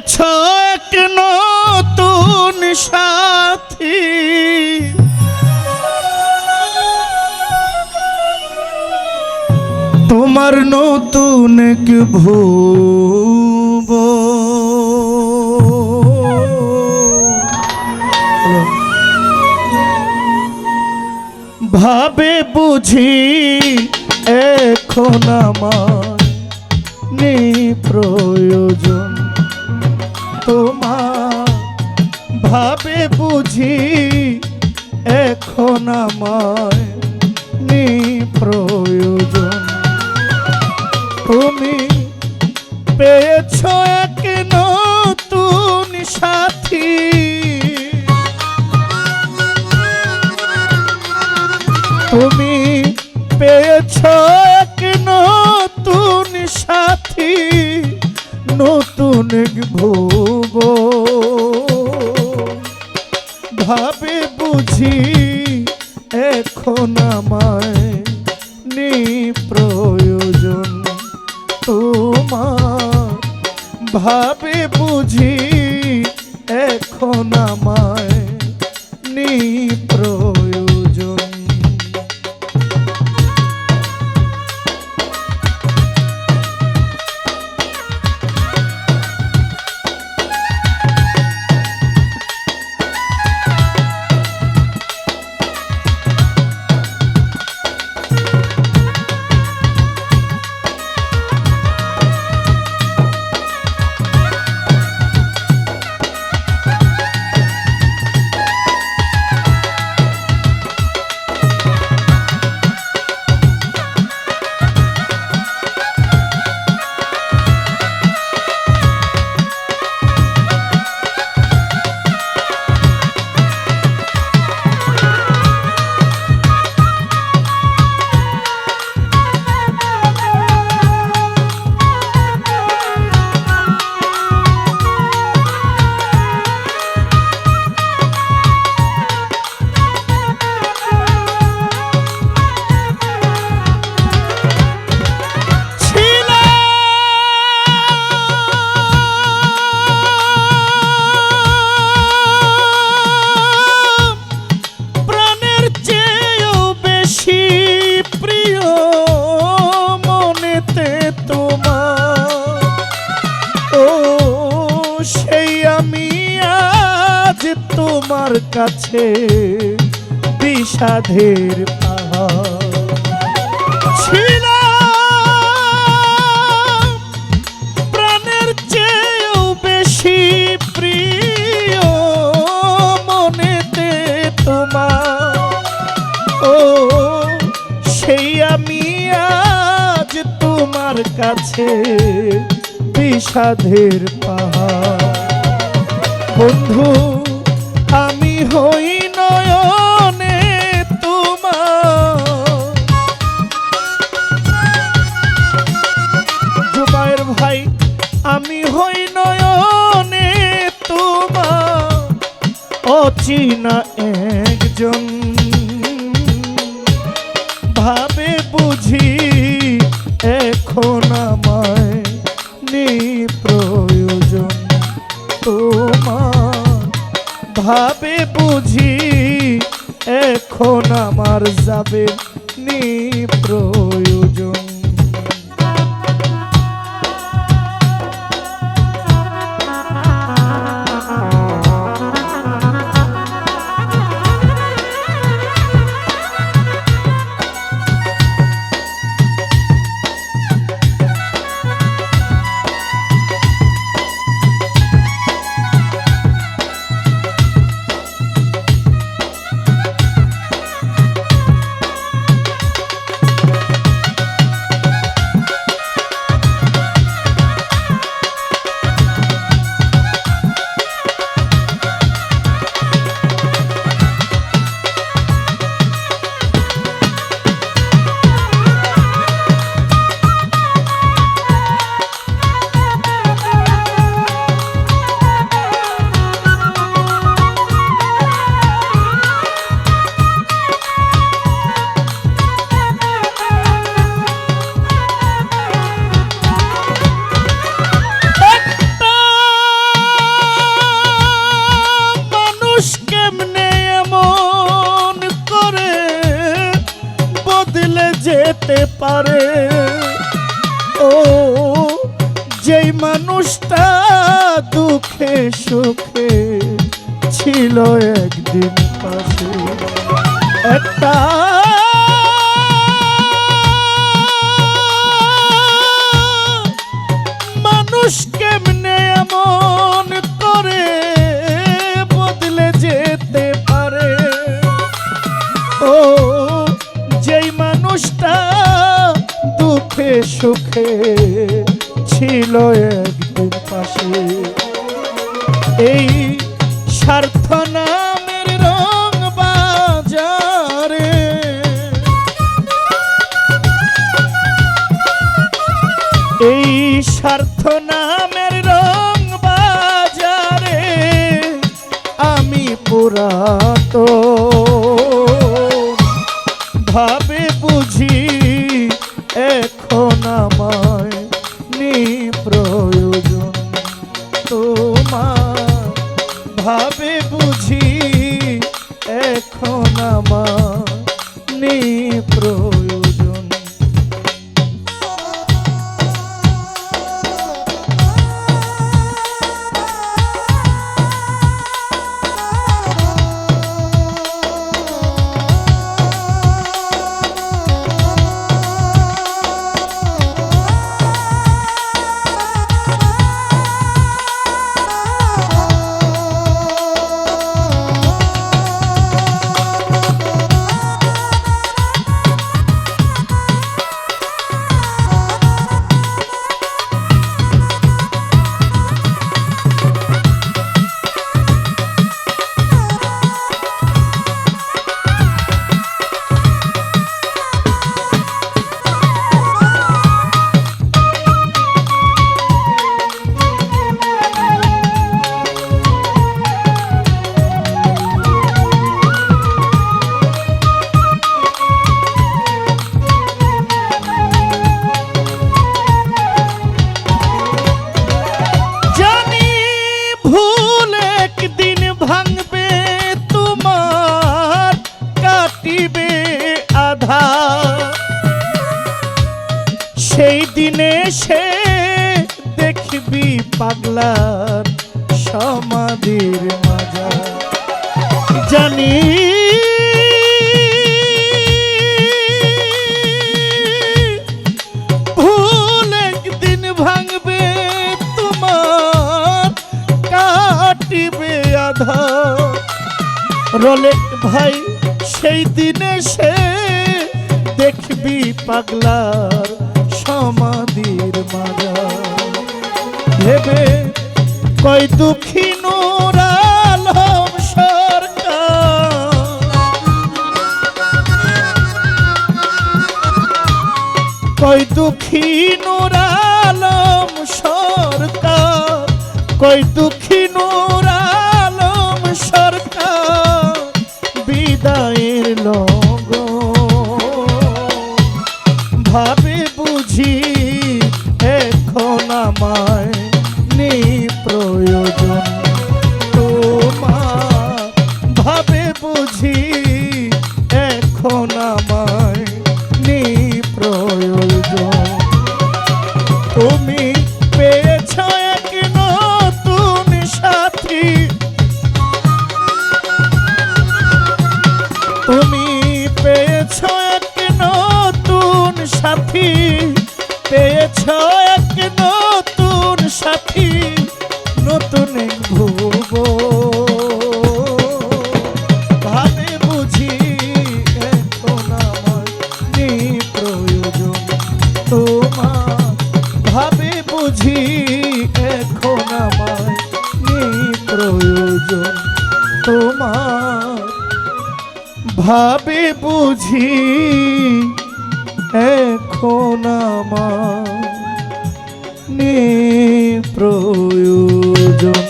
পেয়েছ এক নতুন সাথী। তোমার নতুন এক ভুব। ভাবে বুঝি এখন আমার প্রয়োজন। তোমার ভাবে বুঝি এখন আমায় নি প্রয়োজন তুমি পেয়েছ এক নতুন সাথী। তুমি পেয়েছ ভাবে বুঝি এখন আমায় নি তোমার কাছে বিষাধের পাহাড়। ছিল প্রাণের চেয়েও বেশি প্রিয় মনেতে তোমার। ও, সেই আমি আজ তোমার কাছে বিষাধের পাহাড়। বন্ধু হই নয়নে তোমার। ভাই আমি হই নয়নে তোমার। অচিনা একজন এখন আমার যাবে নি যেই মানুষটা দুঃখে সুখে ছিল একদিন পাশে। একটা মানুষ কেমনে এমন করে বদলে যেতে পারে? ও, যেই মানুষটা দুঃখে সুখে স্বার্থ নামের রং বাজারে আমি পুরাত। ভাবে বুঝি এখন আমায় সেই দিনে সে দেখবি পাগলার সমাধির মাজা জানি ভুল একদিন ভাঙবে তোমার, কাটিবে আধা রলে ভাই, সেই দিনে সে দেখবি পাগলার সমাধির মাজা ভেবে কই দুঃখী নোরালম সরকার। কই দুঃখী নুরালম সরকার। কই দুঃখী নুরালম সরকার। বিদায়ের লগ পেয়েছ এক নতুন সাথী, নতুন ভুব। ভাবে বুঝি এখন আমার প্রয়োজন ভাবে বুঝি এখন প্রয়োজন তোমার। ভাবে বুঝি এখন আমার নেই প্রয়োজন।